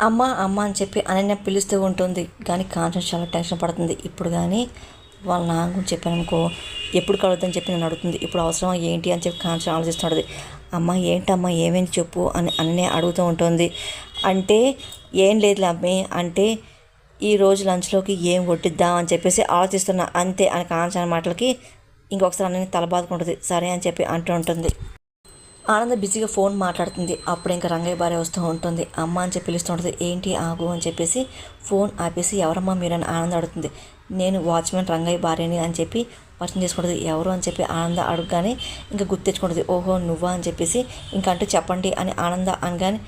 అమ్మ అమ్మ అని చెప్పి అనన్య పిలుస్తూ ఉంటుంది. కానీ కాంచన చాలా టెన్షన్ పడుతుంది. ఇప్పుడు కానీ వాళ్ళ నాన్న గురించి చెప్పాను అనుకో ఎప్పుడు కలుద్దని చెప్పి నన్ను అడుగుతుంది. ఇప్పుడు అవసరం ఏంటి అని చెప్పి కాంచన ఆలోచిస్తుంటుంది. అమ్మ ఏంటమ్మా ఏమేమి చెప్పు అని అనన్య అడుగుతూ ఉంటుంది. అంటే ఏం లేదులే అమ్మే. అంటే ఈ రోజు లంచ్లోకి ఏం కొట్టిద్దాం అని చెప్పేసి ఆలోచిస్తున్నా. అంతే అని కాంచన మాటలకి ఇంకొకసారి అన్నని తల బాదుకుంటుంది. సరే అని చెప్పి అంటూ ఉంటుంది. ఆనంద బిజీగా ఫోన్ మాట్లాడుతుంది. అప్పుడు ఇంకా రంగయ్య భార్య వస్తూ ఉంటుంది. అమ్మ అని చెప్పి పిలుస్తుంటుంది. ఏంటి ఆగు అని చెప్పేసి ఫోన్ ఆపేసి ఎవరమ్మా మీరని ఆనంద అడుగుతుంది. నేను వాచ్మెన్ రంగయ్య భార్యని అని చెప్పి పరిచయం చేసుకుంటుంది. ఎవరు అని చెప్పి ఆనంద అడగగానే ఇంకా గుర్తు తెచ్చుకుంటుంది. ఓహో నువ్వా అని చెప్పేసి ఇంకా అంటే చెప్పండి అని ఆనంద అనగానే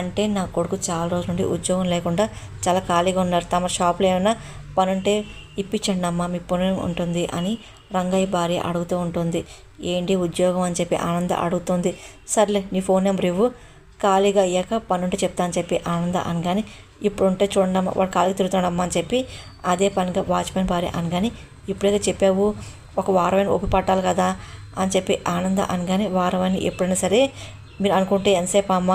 అంటే నా కొడుకు చాలా రోజుల నుండి ఉద్యోగం లేకుండా చాలా ఖాళీగా ఉన్నారు. తమ షాప్లో ఏమైనా పనుంటే ఇప్పించండి అమ్మా మీ పని ఉంటుంది అని రంగయ్య భార్య అడుగుతూ ఉంటుంది. ఏంటి ఉద్యోగం అని చెప్పి ఆనంద అడుగుతుంది. సర్లే నీ ఫోన్ నెంబర్ ఇవ్వు. ఖాళీగా అయ్యాక పనుంటే చెప్తా అని చెప్పి ఆనంద అనగానే ఇప్పుడు ఉంటే చూడమ్మా వాడు ఖాళీగా తిరుగుతాడమ్మా అని చెప్పి అదే పనిగా వాచ్మెన్ భార్య అనగానే ఇప్పుడే చెప్పావు ఒక వారమైన ఓపి పట్టాలి కదా అని చెప్పి ఆనంద అనగానే వారమైన ఎప్పుడైనా సరే మీరు అనుకుంటే ఎంతసేపు అమ్మ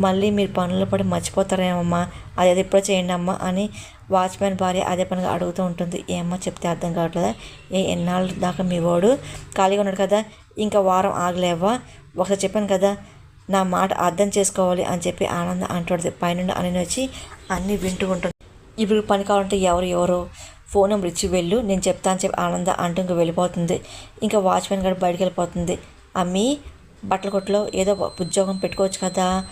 మళ్ళీ మీరు పనులు పడి మర్చిపోతారేమమ్మా? అది అది ఎప్పుడో చేయండి అమ్మా అని వాచ్మెన్ భార్య అదే పనిగా అడుగుతూ ఉంటుంది. ఏమ్మా చెప్తే అర్థం కావట్లేదా? ఏ ఎన్నాళ్ళు దాకా మీ వాడు? ఖాళీగా ఉన్నాడు కదా ఇంకా వారం ఆగలేవా? ఒకసారి చెప్పాను కదా నా మాట అర్థం చేసుకోవాలి అని చెప్పి ఆనందం అంటుంది. పైనుండి అని వచ్చి అన్నీ వింటూ ఉంటుంది. ఇప్పుడు పని కావాలంటే ఎవరు ఎవరు? ఫోన్ నెంబర్ ఇచ్చి వెళ్ళు నేను చెప్తా అని చెప్పి ఆనంద అంటూ ఇంకా వెళ్ళిపోతుంది. ఇంకా వాచ్మెన్ గారు బయటికి వెళ్ళిపోతుంది. అమ్మి బట్టల కొట్లో ఏదో ఉద్యోగం పెట్టుకోవచ్చు కదా?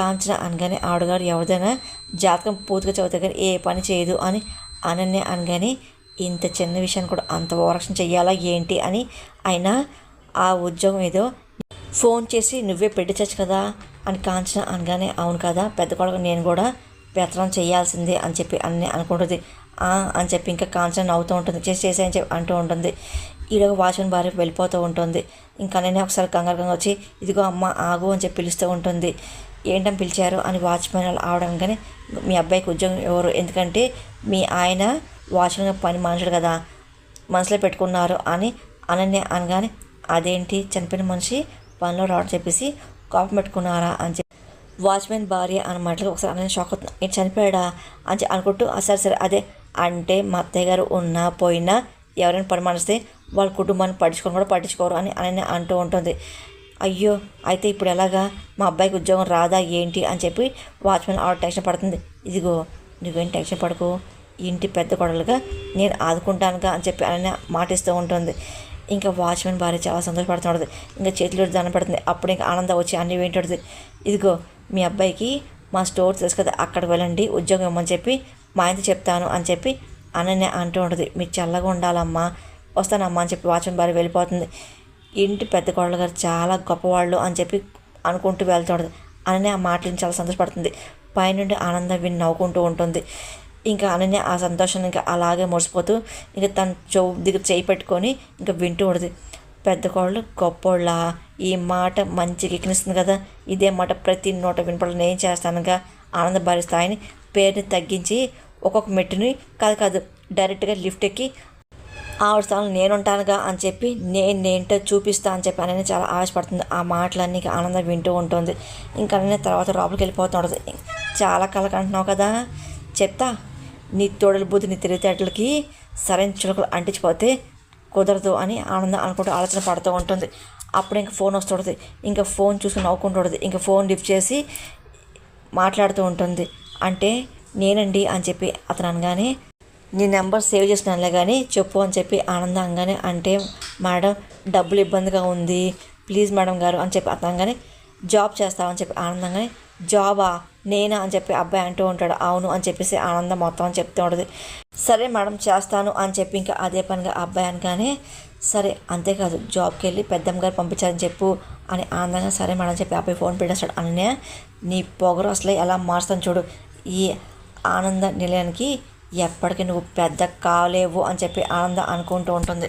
కాంచన అనగానే ఆడుగాడు ఎవరిదైనా జాతకం పూర్తిగా చదివితే కానీ ఏ పని చేయదు అని అనన్య అనగానే ఇంత చిన్న విషయాన్ని కూడా అంత ఓరక్షణ చెయ్యాలా ఏంటి అని అయినా ఆ ఉద్యోగం ఏదో ఫోన్ చేసి నువ్వే పెట్టించచ్చు కదా అని కాంచన అనగానే అవును కదా పెద్ద కొడుకు నేను కూడా పెత్తనం చేయాల్సిందే అని చెప్పి అన్ని అనుకుంటుంది. అని చెప్పి ఇంకా కాంచన నవ్వుతూ ఉంటుంది. చేసి చేసే అని చెప్పి అంటూ ఉంటుంది. ఈడొక వాచ్మెన్ భార్య వెళ్ళిపోతూ ఉంటుంది. ఇంకా నేనే ఒకసారి కంగారు వచ్చి ఇదిగో అమ్మ ఆగు అని చెప్పి పిలుస్తూ ఉంటుంది. ఏంటని పిలిచారు? అని వాచ్మెన్ వాళ్ళు ఆవడంగానే మీ అబ్బాయికి ఉద్యోగం ఎవరు? ఎందుకంటే మీ ఆయన వాచ్మెన్ పని మనుషుడు కదా మనసులో పెట్టుకున్నారు అని అనన్య అనగానే అదేంటి? చనిపోయిన మనిషి పనిలో రావడం చెప్పేసి కోపం పెట్టుకున్నారా అని చెప్పి వాచ్మెన్ భార్య అన్నమాట ఒకసారి అనన్య షాక్ అవుతుంది. ఏంటి చనిపోయాడా? అని అనుకుంటూ సరే సరే అదే అంటే మా అత్తయ్య గారు ఉన్నా పోయినా ఎవరైనా పని మనిస్తే వాళ్ళ కుటుంబాన్ని పట్టించుకొని కూడా పట్టించుకోరు అని అనన్య అంటూ ఉంటుంది. అయ్యో అయితే ఇప్పుడు ఎలాగా? మా అబ్బాయికి ఉద్యోగం రాదా ఏంటి అని చెప్పి వాచ్మెన్ ఆవిడ టెన్షన్ పడుతుంది. ఇదిగో నువ్వేం టెన్షన్ పడకు. ఇంటి పెద్ద కొడలుగా నేను ఆదుకుంటానుగా అని చెప్పి ఆయన మాటిస్తూ ఉంటుంది. ఇంకా వాచ్మెన్ భార్య చాలా సంతోషపడుతుంటుంది. ఇంకా చేతిలో దండం పెడుతుంది. అప్పుడు ఇంకా ఆనందం వచ్చి అన్ని వింటుంది ఇదిగో మీ అబ్బాయికి మా స్టోర్ తెలుసు కదా అక్కడికి వెళ్ళండి ఉద్యోగం ఇవ్వమని చెప్పి మా ఆయనతో చెప్తాను అని చెప్పి అనన్య అంటూ ఉంటుంది. మీరు చల్లగా ఉండాలమ్మా. వస్తానమ్మా అని చెప్పి వాచ్మెన్ భార్య వెళ్ళిపోతుంది. ఇంటి పెద్ద కోడలు గారు చాలా గొప్పవాళ్ళు అని చెప్పి అనుకుంటూ వెళ్తుంటుంది అనన్య ఆ మాటలను చాలా సంతోషపడుతుంది. పైనుండి ఆనందం విని నవ్వుకుంటూ ఉంటుంది. ఇంకా అనన్య ఆ సంతోషాన్ని ఇంకా అలాగే మురిసిపోతూ ఇంకా తన చెవు దగ్గర చేయి పెట్టుకొని ఇంకా వింటూ ఉంటుంది. పెద్ద కోళ్ళు గొప్పోళ్ళ ఈ మాట మంచిగా ఎక్కినిస్తుంది కదా. ఇదే మాట ప్రతి నోట వినపడ నేను చేస్తానుగా. ఆనంద భరిస్తాయని స్థాయిని పేరుని తగ్గించి ఒక్కొక్క మెట్టుని కాదు కాదు డైరెక్ట్గా లిఫ్ట్ ఎక్కి ఆవిడ స్థానంలో నేను ఉంటానుగా అని చెప్పి నేను ఏంటో చూపిస్తా అని చెప్పి అనని చాలా ఆశపడుతుంది. ఆ మాటలన్నీ ఆనందం వింటూ ఉంటుంది. ఇంకా నేను తర్వాత లోపలికి వెళ్ళిపోతుంటుంది చాలా కళకు అంటున్నావు కదా. చెప్తా. నీ తోడల బుద్ధి నీ తెలివితేటలకి సరైన చులకలు అంటించిపోతే కుదరదు అని ఆనందం అనుకుంటూ ఆలోచన పడుతూ ఉంటుంది. అప్పుడు ఇంకా ఫోన్ వస్తుంటుంది ఇంకా ఫోన్ చూసి నవ్వుకుంటుంటుంది ఇంకా ఫోన్ లిఫ్ట్ చేసి మాట్లాడుతూ ఉంటుంది. అంటే నేనండి అని చెప్పి అతను అనగానే నీ నెంబర్ సేవ్ చేసుకున్నానులే కానీ చెప్పు అని చెప్పి ఆనందంగానే అంటే మేడం డబ్బులు ఇబ్బందిగా ఉంది. ప్లీజ్ మేడం గారు అని చెప్పి అర్థంగానే జాబ్ చేస్తావని చెప్పి ఆనందంగానే జాబా? నేనా? అని చెప్పి అబ్బాయి అంటూ ఉంటాడు. అవును అని చెప్పేసి ఆనందం మొత్తం అని చెప్తూ ఉంటుంది. సరే మేడం చేస్తాను అని చెప్పి ఇంకా అదే పనిగా అబ్బాయి అనగానే సరే అంతేకాదు జాబ్కి వెళ్ళి పెద్దమ్మ గారు పంపించారని చెప్పు అని ఆనందంగా సరే మేడం చెప్పి అబ్బాయి ఫోన్ పెట్టేస్తాడు. అన్నయ్య నీ పొగరు అసలు ఎలా మారుస్తాను చూడు. ఈ ఆనంద నిలయానికి ఎప్పటికీ నువ్వు పెద్ద కాలేవు అని చెప్పి ఆనంద అనుకుంటూ ఉంటుంది.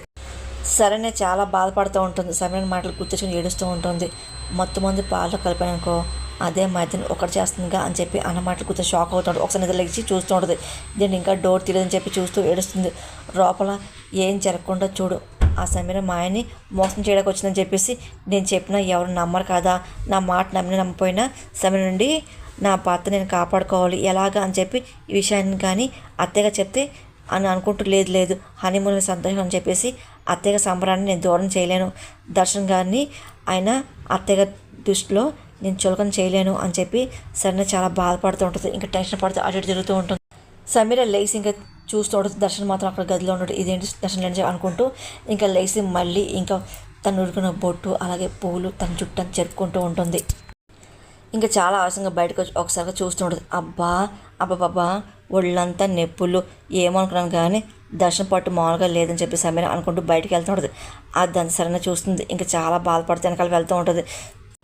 సరైన చాలా బాధపడుతూ ఉంటుంది. సరైన మాటలు గుర్తించుకుని ఏడుస్తూ ఉంటుంది. మొత్తం మంది పాలు కలిపానుకో అదే మధ్యన ఒకటి చేస్తుందిగా అని చెప్పి అన్న మాటలు కూర్చొని షాక్ అవుతాడు ఒకసారి నిద్ర లేచి చూస్తూ ఉంటుంది. దీన్ని ఇంకా డోర్ తీయదని చెప్పి చూస్తూ ఏడుస్తుంది. లోపల ఏం జరగకుండా చూడు. ఆ సమీర మా ఆయన్ని మోసం చేయడానికి వచ్చిందని చెప్పేసి నేను చెప్పినా ఎవరు నమ్మరు కదా. నా మాట నమ్మిన నమ్మపోయినా సమీర నుండి నా పాత్ర నేను కాపాడుకోవాలి. ఎలాగా అని చెప్పి ఈ విషయాన్ని కానీ అత్తయ్యగా చెప్తే అని అనుకుంటూ లేదు లేదు. హనీమూన్ సంతోషం అని చెప్పేసి అత్తయ్య సంబరాన్ని నేను దూరం చేయలేను. దర్శన్ గారిని ఆయన అత్తయ్య దృష్టిలో నేను చులకన చేయలేను అని చెప్పి సరైన చాలా బాధపడుతూ ఉంటుంది. ఇంకా టెన్షన్ పడుతూ అటు ఇటు తిరుగుతూ ఉంటుంది. సమీర లేచి ఇంకా చూస్తూ ఉంటుంది. దర్శన్ మాత్రం అక్కడ గదిలో ఉంటాడు ఇదేంటి దర్శనం లేని అనుకుంటూ ఇంకా లేచి మళ్ళీ ఇంకా తను ఉరుకున్న బొట్టు అలాగే పువ్వులు తన చుట్టూ చెప్పుకుంటూ ఉంటుంది. ఇంకా చాలా అవసరంగా బయటకు వచ్చి ఒకసారిగా చూస్తూ ఉంటుంది. అబ్బా అబ్బాబ్బా ఒళ్ళంతా నొప్పులు. ఏమనుకున్నాను కానీ దర్శనం పట్టు మామూలుగా లేదని చెప్పి సమీర అనుకుంటూ బయటికి వెళ్తూ ఉంటుంది. అది దాన్ని సరైన చూస్తుంది. ఇంకా చాలా బాధపడుతూ వెనకాల వెళ్తూ ఉంటుంది.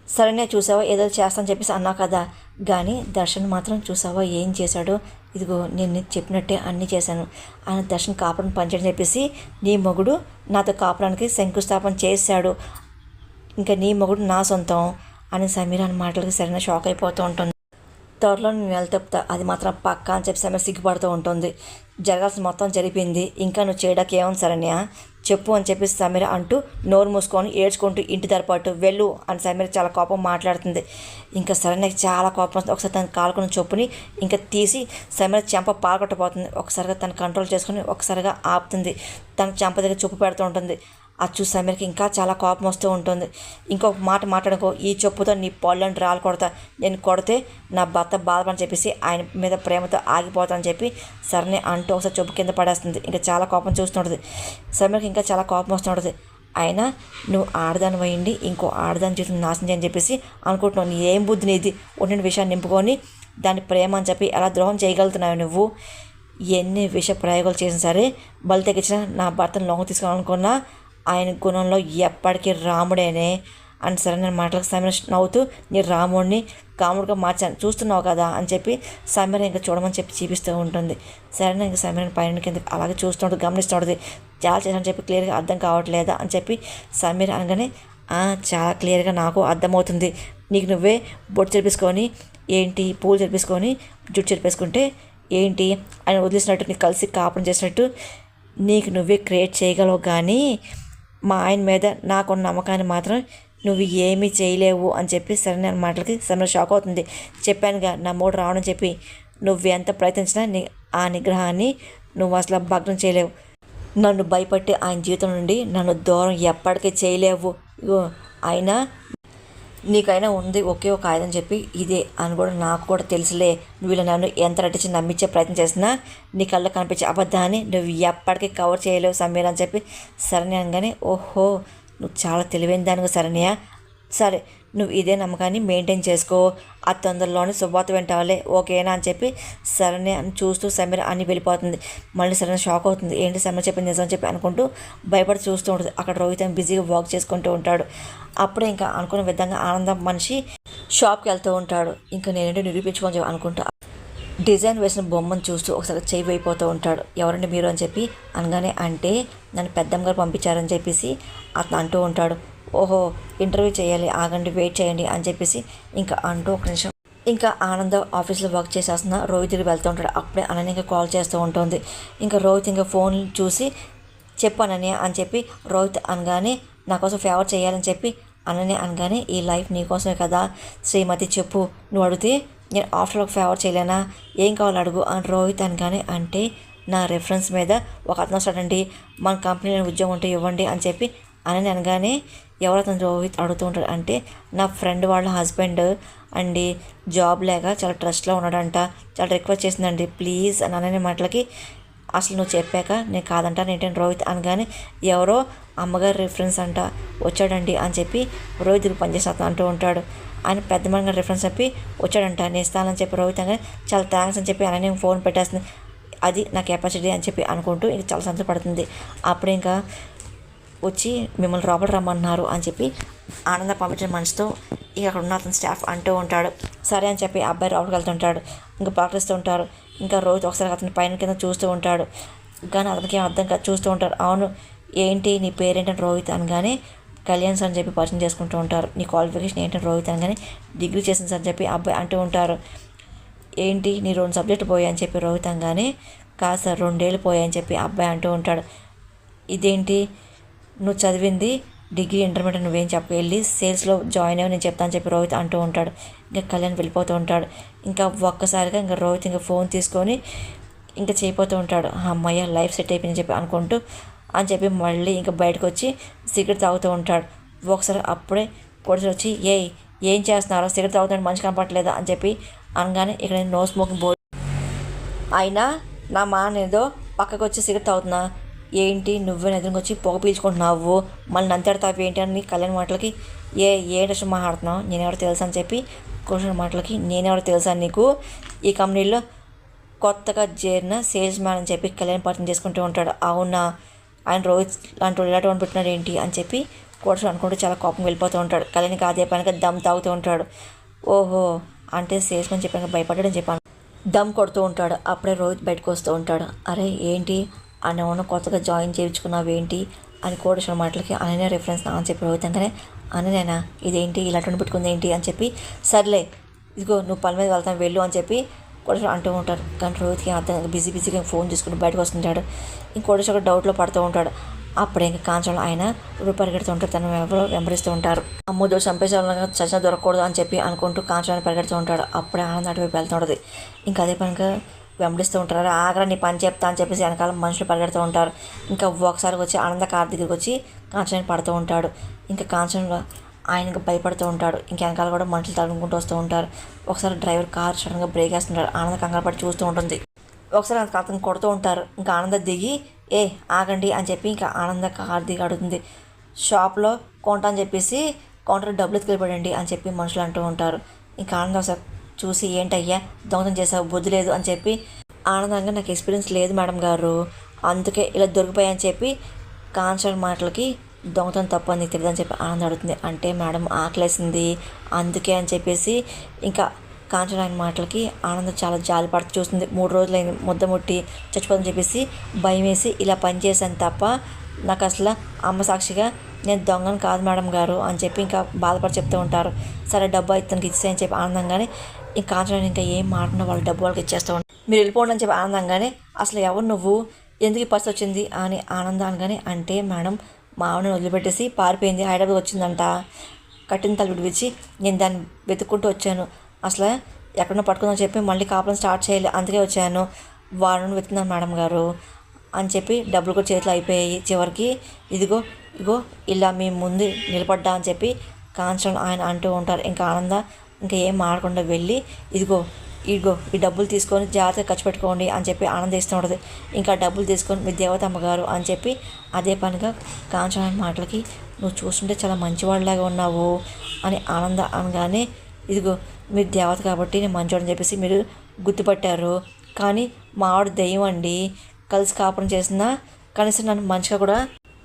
సరేనే చూసావా? ఏదో చేస్తాను చెప్పేసి అన్నా కదా. కానీ దర్శన్ మాత్రం చూసావా? ఏం చేశాడో? ఇదిగో నేను చెప్పినట్టే అన్నీ చేశాను. ఆయన దర్శన్ కాపురం పనిచేయడం చెప్పేసి నీ మొగుడు నాతో కాపురానికి శంకుస్థాపన చేశాడు. ఇంకా నీ మొగుడు నా సొంతం. అని సమీర్ అని మాటలకు సరైన షాక్ అయిపోతూ ఉంటుంది. త్వరలో నేను వెళ్తా అది మాత్రం పక్కా అని చెప్పి సమీర సిగ్గుపడుతూ ఉంటుంది. జరగాల్సిన మొత్తం జరిపింది. ఇంకా నువ్వు చేయడానికి ఏమని సరణ్య చెప్పు అని చెప్పేసి సమీర అంటూ నోరు మూసుకొని ఏడ్చుకుంటూ ఇంటి తరపాటు వెళ్ళు అని సమీర చాలా కోపం మాట్లాడుతుంది. ఇంకా సరణ్యకి చాలా కోపం వస్తుంది. ఒకసారి తను కాలుకున్న చొప్పుని ఇంకా తీసి సమీర చెంప పాల్గొట్టబోతుంది ఒకసారిగా తను కంట్రోల్ చేసుకుని ఒకసారిగా ఆపుతుంది. తన చెంప దగ్గర చూపు పెడుతూ ఉంటుంది. అది చూసి సమీర్కి ఇంకా చాలా కోపం వస్తూ ఉంటుంది. ఇంకొక మాట మాట్లాడుకో ఈ చెప్పుతో నీ పళ్ళని రాలు కొడతా. నేను కొడితే నా భర్త బాధపడని చెప్పేసి ఆయన మీద ప్రేమతో ఆగిపోతానని చెప్పి సరేనే అంటూ ఒకసారి చెప్పు కింద పడేస్తుంది. ఇంకా చాలా కోపం చూస్తుంటుంది. సమీర్కి ఇంకా చాలా కోపం వస్తుంటుంది. అయినా నువ్వు ఆడదాని వేయండి ఇంకో ఆడదాని జీవితం నాశనం చేయని చెప్పేసి అనుకుంటున్నావు. నీ ఏం బుద్ధి నీది? ఉండిన విషయాన్ని నింపుకొని దాని ప్రేమ అని చెప్పి ఎలా ద్రోహం చేయగలుగుతున్నావు నువ్వు? ఎన్ని విష ప్రయోగాలు చేసినా సరే బలి తెగించినా నా భర్తను లొంగ తీసుకోవాలనుకున్నా ఆయన గుణంలో ఎప్పటికీ రాముడేనే అని సరే నేను మాటలకు సమీర నవ్వుతూ నీ రాముడిని కాముడిగా మార్చాను చూస్తున్నావు కదా అని చెప్పి సమీర ఇంకా చూడమని చెప్పి చూపిస్తూ ఉంటుంది. సరే ఇంకా సమీరని పైన కింద అలాగే చూస్తుంటుంది గమనిస్తుంటుంది. చాలా చేశాను చెప్పి క్లియర్గా అర్థం కావట్లేదా అని చెప్పి సమీర అనగానే చాలా క్లియర్గా నాకు అర్థమవుతుంది. నీకు నువ్వే బొట్టు చెరిపించుకొని ఏంటి పూలు చెరిపించుకొని జుట్టు చెరిపేసుకుంటే ఏంటి అని వదిలేసినట్టు నీకు కలిసి కాపురం చేసినట్టు నీకు నువ్వే క్రియేట్ చేయగలవు కానీ మా ఆయన మీద నాకున్న నమ్మకాన్ని మాత్రం నువ్వు ఏమీ చేయలేవు అని చెప్పి సరైన మాటలకి సమర షాక్ అవుతుంది. చెప్పానుగా నా మూడు రావడం చెప్పి నువ్వు ఎంత ప్రయత్నించినా నీ ఆ నిగ్రహాన్ని నువ్వు అసలు భగ్నం చేయలేవు. నన్ను భయపట్టి ఆయన జీవితం నుండి నన్ను దూరం ఎప్పటికీ చేయలేవు. అయినా నీకైనా ఉంది ఒకే ఒక ఆయుధం చెప్పి ఇదే అని కూడా నాకు కూడా తెలుసులే. నువ్వు ఇలా నన్ను ఎంత రట్టించి నమ్మించే ప్రయత్నం చేసినా నీ కళ్ళు కనిపించే అబద్ధాన్ని నువ్వు ఎప్పటికీ కవర్ చేయలేవు సమీర్ అని చెప్పి సరణ్య అనగానే ఓహో నువ్వు చాలా తెలివైన దానిగా సరణ్య సరే నువ్వు ఇదే నమ్మకాన్ని మెయింటైన్ చేసుకో. ఆ తొందరలోనే శుభార్త వింటావాలే. ఓకేనా అని చెప్పి సరే అని చూస్తూ సమీర అని వెళ్ళిపోతుంది. మళ్ళీ సరైన షాక్ అవుతుంది. ఏంటి సమీర చెప్పింది నిజం చెప్పి అనుకుంటూ భయపడి చూస్తూ ఉంటుంది. అక్కడ రోహిత్ బిజీగా వాక్ చేసుకుంటూ ఉంటాడు. అప్పుడే ఇంకా అనుకున్న విధంగా ఆనందం మనిషి షాప్కి వెళ్తూ ఉంటాడు. ఇంకా నేనేంటో నిరూపించుకొని అనుకుంటా. డిజైన్ వేసిన బొమ్మను చూస్తూ ఒకసారి చేయి అయిపోతూ ఉంటాడు. ఎవరండి మీరు అని చెప్పి అనగానే అంటే నన్ను పెద్దమ్మ గారు పంపించారని చెప్పేసి అతను అంటూ ఉంటాడు. ఓహో ఇంటర్వ్యూ చేయాలి ఆగండి వెయిట్ చేయండి అని చెప్పేసి ఇంకా అంటూ ఒక నిమిషం ఇంకా ఆనంద ఆఫీస్లో వర్క్ చేసేస్తున్న రోహిత్ వెళ్తూ ఉంటాడు. అప్పుడే అనన్య కాల్ చేస్తూ ఉంటుంది. ఇంకా రోహిత్ ఇంకా ఫోన్ చూసి చెప్పు అనన్య అని చెప్పి రోహిత్ అనగానే నా కోసం ఫేవర్ చేయాలని చెప్పి అనన్య అనగానే ఈ లైఫ్ నీకోసమే కదా? శ్రీమతి చెప్పు నువ్వు అడిగితే నేను ఆఫ్టర్ ఒక ఫేవర్ చేయలేనా? ఏం కావాలి అడుగు అని రోహిత్ అనగానే అంటే నా రెఫరెన్స్ మీద ఒక అతను వస్తాడండి. మన కంపెనీలో ఉద్యోగం ఉంటే ఇవ్వండి అని చెప్పి అని అనగానే ఎవరు అతను రోహిత్ అడుగుతూ ఉంటాడు. అంటే నా ఫ్రెండ్ వాళ్ళ హస్బెండ్ అండి జాబ్ లేక చాలా ట్రస్ట్లో ఉన్నాడంట చాలా రిక్వెస్ట్ చేసిందండి ప్లీజ్ అని అనే మాటలకి అసలు నువ్వు చెప్పాక నేను కాదంటాను ఏంటంటే రోహిత్ అనగానే ఎవరో అమ్మగారి రిఫరెన్స్ అంట వచ్చాడండి అని చెప్పి రోహిత్ పనిచేస్తాను అంటూ ఉంటాడు. ఆయన పెద్ద మనగా రిఫరెన్స్ చెప్పి వచ్చాడంట నేను ఇస్తానని చెప్పి రోహిత్ అనగానే చాలా థ్యాంక్స్ అని చెప్పి ఆయన ఫోన్ పెట్టేస్తుంది. అది నా కెపాసిటీ అని చెప్పి అనుకుంటూ ఇంక చాలా సంతోషపడుతుంది. అప్పుడు ఇంకా వచ్చి మిమ్మల్ని లోపల రమ్మన్నారు అని చెప్పి ఆనంద పంపించిన మనసుతో ఇక అక్కడ ఉన్న అతని స్టాఫ్ అంటూ ఉంటాడు. సరే అని చెప్పి అబ్బాయి లోపలికి వెళ్తుంటాడు. ఇంకా పాటిస్తూ ఉంటారు ఇంకా రోజు ఒకసారి అతని పైన కింద చూస్తూ ఉంటాడు. కానీ అతనికి అర్థం కాదు. చూస్తూ ఉంటారు అవును ఏంటి నీ పేరేంటని రోహిత్ అనగానే కళ్యాణ్ సార్ అని చెప్పి పరిచయం చేసుకుంటూ ఉంటారు. నీ క్వాలిఫికేషన్ ఏంటని రోహిత్ అనగానే డిగ్రీ చేసింది సార్ అని చెప్పి అబ్బాయి అంటూ ఉంటారు. ఏంటి నీ రెండు సబ్జెక్ట్ పోయాయని చెప్పి రోహిత్ అనగానే కాదు సార్ రెండేళ్ళు పోయాయని చెప్పి అబ్బాయి అంటూ ఉంటాడు. ఇదేంటి? నువ్వు చదివింది డిగ్రీ ఇంటర్మీడియట్ నువ్వేం చెప్ప వెళ్ళి సేల్స్లో జాయిన్ అయ్యి నేను చెప్తాను చెప్పి రోహిత్ అంటూ ఉంటాడు. ఇంకా కళ్యాణ్ వెళ్ళిపోతూ ఉంటాడు. ఇంకా ఒక్కసారిగా ఇంకా రోహిత్ ఇంకా ఫోన్ తీసుకొని ఇంకా చేయిపోతూ ఉంటాడు. అమ్మయ్య లైఫ్ సెట్ అయిపోయిందని చెప్పి అనుకుంటూ అని చెప్పి మళ్ళీ ఇంకా బయటకు వచ్చి సిగరెట్ తాగుతూ ఉంటాడు. ఒకసారి అప్పుడే కొడుతులు వచ్చి ఏ ఏం చేస్తున్నారో సిగరెట్ తాగుతాడు మంచి కనపడలేదా అని చెప్పి అనగానే ఇక్కడ నో స్మోకింగ్ బోర్డు. అయినా నా మా ఏదో పక్కకు వచ్చి సిగరెట్ తాగుతున్నా. ఏంటి నువ్వే ఎదురుగా వచ్చి పొగ పీల్చుకుంటున్నావు? మళ్ళీ నంతడతావు ఏంటి అని కళ్యాణ్ మాటలకి ఏ ఏ డస్ట్ మాట్లాడుతున్నావు? నేనెవరో తెలుసు? అని చెప్పి క్వశ్చన్ మాటలకి నేనెవరో తెలుసా నీకు? ఈ కంపెనీలో కొత్తగా చేరిన సేల్స్ మ్యాన్ అని చెప్పి కళ్యాణ్ పరిచయం చేసుకుంటూ ఉంటాడు. అవునా? ఆయన రోహిత్ లాంటి వాళ్ళు ఇలాంటి వాడిని పెట్టినాడు ఏంటి? అని చెప్పి కోటలు అనుకుంటూ చాలా కోపం వెళ్ళిపోతూ ఉంటాడు. కళ్యాణ్కి అదే పనిగా దమ్ తాగుతూ ఉంటాడు. ఓహో అంటే సేల్స్ మ్యాన్ చెప్పాక భయపడ్డాడని చెప్పాను. దమ్ కొడుతూ ఉంటాడు. అప్పుడే రోహిత్ బయటకు వస్తూ ఉంటాడు. అరే ఏంటి? అని కొత్తగా జాయిన్ చేయించుకున్నావు ఏంటి అని కోటేశ్వర మాటలకి అనన్య రిఫరెన్స్ నా అని చెప్పి రోహిత్ అంటేనే అననేనా ఇదేంటి? ఇలా అటువంటి పెట్టుకుంది ఏంటి? అని చెప్పి సర్లే ఇదిగో నువ్వు పని మీద వెళ్తాను వెళ్ళు అని చెప్పి కోటేశ్వర అంటూ ఉంటారు కానీ రోహిత్కి అర్థం బిజీ బిజీగా ఫోన్ చూసుకుంటూ బయటకు వస్తుంటాడు. ఇంకోటేశ్వర డౌట్లో పడుతూ ఉంటాడు. అప్పుడే ఇంకా కాంచడం ఆయన ఇప్పుడు పరిగెడుతూ ఉంటారు తను ఎవరో వెంబడిస్తూ ఉంటారు. అమ్మో దోశ చంపేసేవాళ్ళగా చచ్చిన దొరకకూడదు అని చెప్పి అనుకుంటూ కాంచంలో పరిగెడుతూ ఉంటాడు. అప్పుడే ఆనంద్ అటువైపు వెళ్తుంటుంది ఇంకా అదే పనిగా వెంబడిస్తూ ఉంటారు. ఆగ్రా నీ పని చెప్తా అని చెప్పేసి వెనకాల మనుషులు పరిగెడుతూ ఉంటారు. ఇంకా ఒకసారి వచ్చి ఆనంద కార్ దగ్గరికి వచ్చి కాంచన పడుతూ ఉంటాడు. ఇంకా కాంచన ఆయనకు భయపడుతూ ఉంటాడు. ఇంకా వెనకాల కూడా మనుషులు తడుముకుంటూ వస్తూ ఉంటారు. ఒకసారి డ్రైవర్ కార్ సడన్గా బ్రేక్ వేస్తుంటాడు. ఆనంద కంగారు పడి చూస్తూ ఉంటుంది. ఒకసారి అతను కొడుతూ ఉంటారు. ఇంకా ఆనంద దిగి ఏ ఆగండి అని చెప్పి ఇంకా ఆనంద కార్ దిగి అడుగుతుంది. షాప్లో కొంట అని చెప్పేసి కౌంటర్ డబ్బులు ఎత్తుకెళ్ళిపోయండి అని చెప్పి మనుషులు అంటూ ఉంటారు. ఇంకా ఆనందం ఒకసారి చూసి ఏంటయ్యా దొంగతనం చేసావు బుద్ధి లేదు అని చెప్పి ఆనందంగా నాకు ఎక్స్పీరియన్స్ లేదు మేడం గారు. అందుకే ఇలా దొరికిపోయాయని చెప్పి కాన్స్టెంట్ మాటలకి దొంగతనం తప్పు అని నీకు తెలియదు అని చెప్పి ఆనందం అడుగుతుంది. అంటే మేడం ఆకలేసింది. అందుకే అని చెప్పేసి ఇంకా కాంచన ఆయన మాటలకి ఆనందం చాలా జాలి పడుతూ చూస్తుంది. మూడు రోజులైంది ముద్ద ముట్టి చచ్చిపోదని చెప్పేసి భయం వేసి ఇలా పనిచేశాను తప్ప నాకు అసలు అమ్మ సాక్షిగా నేను దొంగను కాదు మేడం గారు అని చెప్పి ఇంకా బాధపడి చెప్తూ ఉంటారు. సరే డబ్బు ఇతనికి ఇచ్చేయని చెప్పి ఆనందంగానే ఇంకా కాంచన ఇంకా ఏం మాట్లాడినా వాళ్ళ డబ్బు వాళ్ళకి ఇచ్చేస్తూ మీరు వెళ్ళిపోండి అని చెప్పి ఆనందంగానే అసలు ఎవరు నువ్వు? ఎందుకు ఈ పరిస్థితి వచ్చింది? అని ఆనందంగానే అంటే మేడం మా ఆవిడని వదిలిపెట్టేసి పారిపోయింది హైదరాబాద్ వచ్చిందంట. కట్టిన తల విడిపించి నేను దాన్ని వెతుక్కుంటూ వచ్చాను. అసలు ఎక్కడో పట్టుకుందని చెప్పి మళ్ళీ కాపురం స్టార్ట్ చేయాలి అందుకే వచ్చాను. వాడిని వెతుకున్నాను మేడం గారు. అని చెప్పి డబ్బులు కూడా చేతిలో అయిపోయాయి. చివరికి ఇదిగో ఇదిగో ఇలా మీ ముందు నిలబడ్డా అని చెప్పి కాంచడం ఆయన అంటూ ఉంటారు. ఇంకా ఆనంద ఇంకా ఏం మాడకుండా వెళ్ళి ఇదిగో ఇదిగో ఈ డబ్బులు తీసుకొని జాగ్రత్తగా ఖర్చు పెట్టుకోండి అని చెప్పి ఆనందిస్తుంటుంది ఇంకా డబ్బులు తీసుకొని మీ దేవత అమ్మగారు అని చెప్పి అదే పనిగా కాంచన మాటలకి నువ్వు చూస్తుంటే చాలా మంచివాడిలాగా ఉన్నావు అని ఆనంద అనగానే ఇదిగో మీరు దేవత కాబట్టి నేను మంచివాడని చెప్పేసి మీరు గుర్తుపట్టారు. కానీ మా ఆవిడ అండి. కలిసి కాపురం చేసిన కనీసం నన్ను మంచిగా కూడా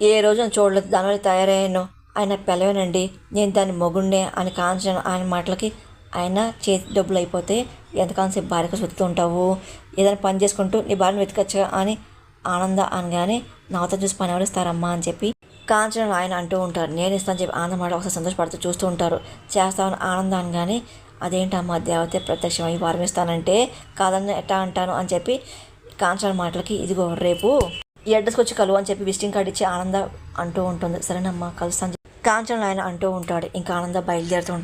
ఏ రోజు నన్ను చూడలేదు. దానివల్ల తయారయ్యాను. ఆయన పిల్లవేనండి నేను దాని మొగుండే అని కాంచన ఆయన మాటలకి ఆయన చేతి డబ్బులు అయిపోతే ఎంతకాలం సేపు భార్య వెతుకుతూ ఉంటావు? ఏదైనా పని చేసుకుంటూ నీ భార్యను వెతకచ్చుగా అని ఆనంద అనగానే నాతో చూసి పని ఎవరిస్తారమ్మా అని చెప్పి కాంచన ఆయన అంటూ ఉంటారు. నేను ఇస్తాను చెప్పి ఆనంద మాట ఒకసారి సంతోషపడుతూ చూస్తూ ఉంటారు. చేస్తామని ఆనంద అనగానే అదేంటమ్మా దేవతే ప్రత్యక్షమై వారం ఇస్తానంటే కాదని ఎట్టా అంటాను అని చెప్పి కాంచన మాటలకి ఇదిగో రేపు ఈ అడ్రస్కి వచ్చి కలువు అని చెప్పి విజిటింగ్ కార్డ్ ఇచ్చి ఆనంద అంటూ ఉంటుంది. సరేనమ్మా కలుస్తాను కాంచన ఆయన అంటూ ఉంటాడు. ఇంకా ఆనంద బయలుదేరుతూ